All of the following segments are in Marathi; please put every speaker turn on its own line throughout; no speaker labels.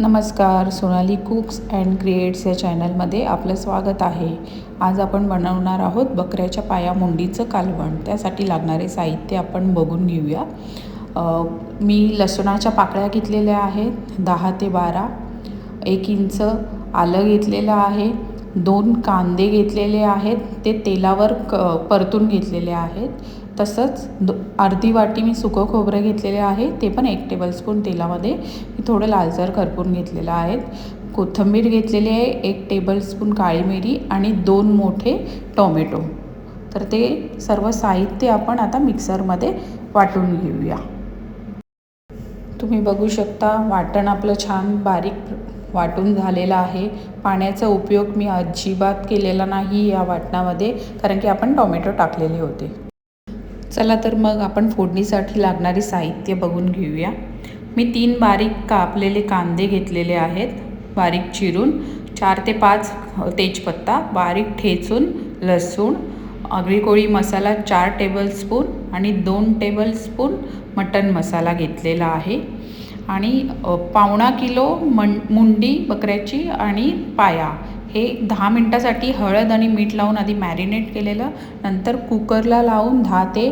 नमस्कार सोनाली कुक्स अँड क्रिएट्स या चॅनलमध्ये आपलं स्वागत आहे. आज आपण बनवणार आहोत बकऱ्याच्या पाया मुंडीचं कालवण. त्यासाठी लागणारे साहित्य आपण बघून घेऊया. मी लसणाच्या पाकळ्या घेतलेल्या आहेत दहा ते बारा. एक इंच आलं घेतलेलं आहे. दोन कांदे घेतलेले आहेत ते तेलावर क परतून घेतलेले आहेत. तसंच दो अर्धी वाटी मी सुकं खोबरं घेतलेले आहे ते पण एक टेबलस्पून तेलामध्ये मी थोडं लालसर करपून घेतलेलं आहे. कोथिंबीर घेतलेली आहे एक टेबलस्पून काळी मिरी आणि दोन मोठे टोमॅटो. तर ते सर्व साहित्य आपण आता मिक्सरमध्ये वाटून घेऊया. तुम्ही बघू शकता वाटण आपलं छान बारीक वाटून झालेला आहे. पाण्याचा उपयोग मी अजिबात केलेला नाही या वाटणामध्ये कारण की आपण टोमॅटो टाकलेले होते. चला तर मग आपण फोडणीसाठी लागणारी साहित्य बघून घेऊया. मी तीन बारीक कापलेले कांदे घेतलेले आहेत. बारीक चिरून चार ते पाच तेजपत्ता बारीक ठेचून लसूण आगळी कोळी मसाला चार टेबलस्पून आणि दोन टेबलस्पून मटन मसाला घेतलेला आहे. आणि पावणा किलो मन मुंडी बकऱ्याची आणि पाया. हे दहा मिनटासाठी हळद आणि मीठ लावून आधी मॅरिनेट केलेलं नंतर कुकरला लावून दहा ते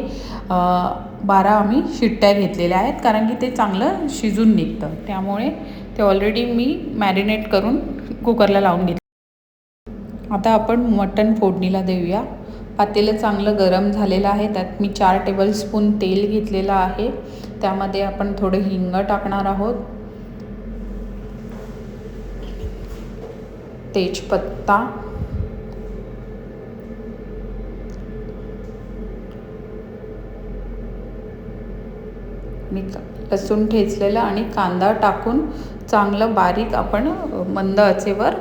बारा आम्ही शिट्ट्या घेतलेल्या आहेत कारण की ते चांगलं शिजून निघतं. त्यामुळे ते ऑलरेडी मी मॅरिनेट करून कुकरला लावून घेतलं. आता आपण मटण फोडणीला देऊया. पातेलं चांगलं गरम झालेलं आहे त्यात मी चार टेबलस्पून तेल घेतलेलं आहे. त्यामध्ये आपण थोडं हिंग टाकणार आहोत. तेजपत्ता. आणि लसूण ठेचलेलं आणि कांदा टाकून चांगलं बारीक आपण मंद आचेवर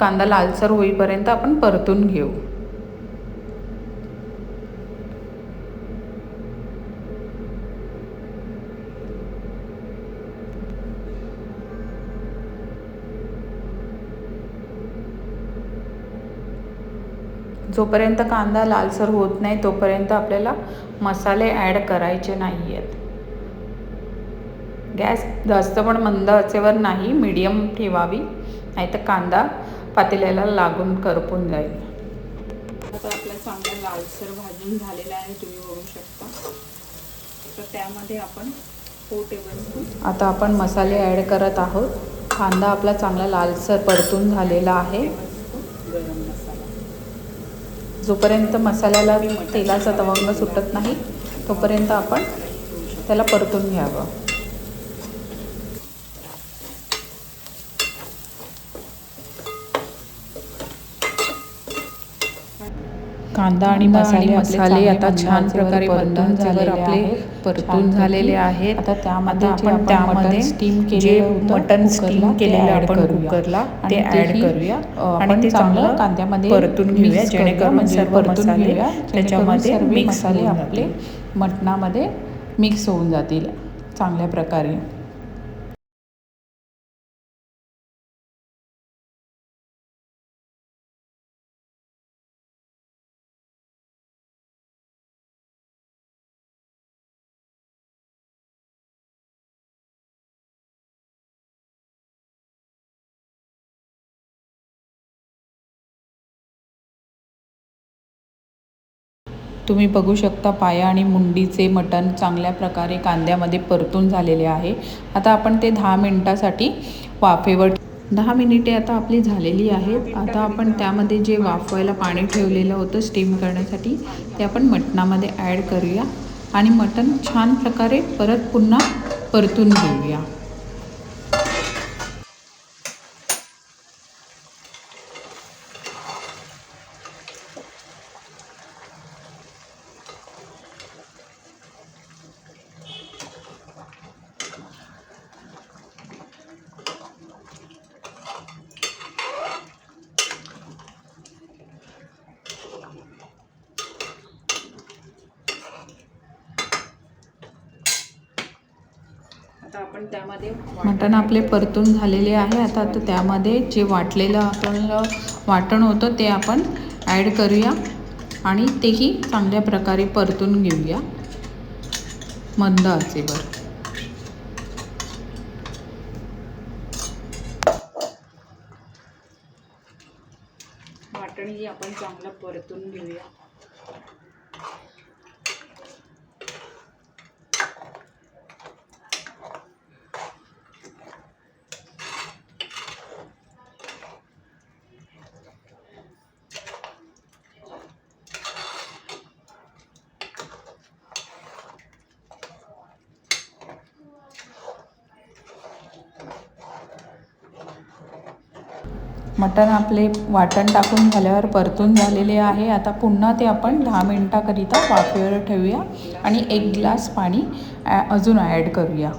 कांदा लालसर होईपर्यंत आपण परतून घेऊ. जोपर्यंत कांदा लालसर होत नाही तोपर्यंत आपल्याला मसाले ॲड करायचे नाही आहेत गॅस जास्त पण मंद आचेवर नाही मीडियम ठेवावी नाहीतर कांदा पातेल्याला लागून करपून जाईल. आता आपला चांगला लालसर भाजून झालेला आहे तुम्ही बघू शकता. तर त्यामध्ये आपण फोर टेबल आता आपण मसाले ॲड करत आहोत. कांदा आपला चांगला लालसर परतून झालेला आहे. जोपर्यंत मसाल्याला तेलाचा तवंग सुटत नाही तोपर्यंत आपण त्याला परतून घ्यावं. कांदा आणि मसाले मसाले आता छान प्रकारे परतून झालेले आपले परतून झालेले आहेत. आता त्यामध्ये आपण त्यामध्ये स्टीम जे मटन स्टीम केलेलं आपण कुकरला ते ॲड करूया. आणि ते चांगलं कांद्यामध्ये परतून घेऊया जेणेकरून म्हणजे परतून घेऊया. त्याच्यामध्ये मसाले आपले मटणामध्ये मिक्स होऊन जातील. चांगल्या प्रकारे. तुम्ही बघू शकता पाया आणि मुंडीचे मटण चांगल्या प्रकारे कांद्यामध्ये परतून झालेले आहे. आता आपण ते दहा मिनटासाठी वाफेवर दहा मिनिटे आता आपली झालेली आहेत. आता आपण त्यामध्ये जे वाफवायला पाणी ठेवलेलं होतं स्टीम करण्यासाठी ते आपण मटणामध्ये ॲड करूया. आणि मटण छान प्रकारे परत पुन्हा परतून घेऊया. आता आपण त्यामध्ये मटण आपले परतून झालेले आहे. आता तर त्यामध्ये जे वाटलेलं आपण वाटण होतं ते आपण ॲड करूया आणि तेही चांगल्या प्रकारे परतून घेऊया. मंद आचेवर. वाटण आपण चांगलं परतून घेऊया. मटण आपले वाटण टाकून झाल्यावर परतून झालेले आहे. आता पुन्हा ते आपण दहा मिनटाकरिता वाफेवर ठेवूया आणि एक ग्लास पाणी ॲ अजून ॲड करूया.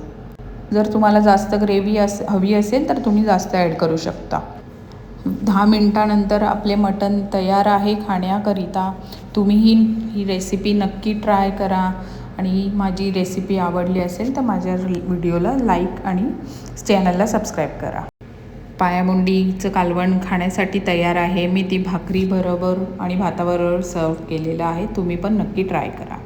जर तुम्हाला जास्त ग्रेव्ही अस हवी असेल तर तुम्ही जास्त ॲड करू शकता. दहा मिनटानंतर आपले मटण तयार आहे खाण्याकरिता. तुम्हीही ही रेसिपी नक्की ट्राय करा. आणि माझी रेसिपी आवडली असेल तर माझ्या व्हिडिओला लाईक आणि चॅनलला सबस्क्राईब करा. पायामुंडीचं कालवण खाण्यासाठी तयार आहे. मी ती भाकरीबरोबर आणि भाताबरोबर सर्व केलेलं आहे. तुम्ही पण नक्की ट्राय करा.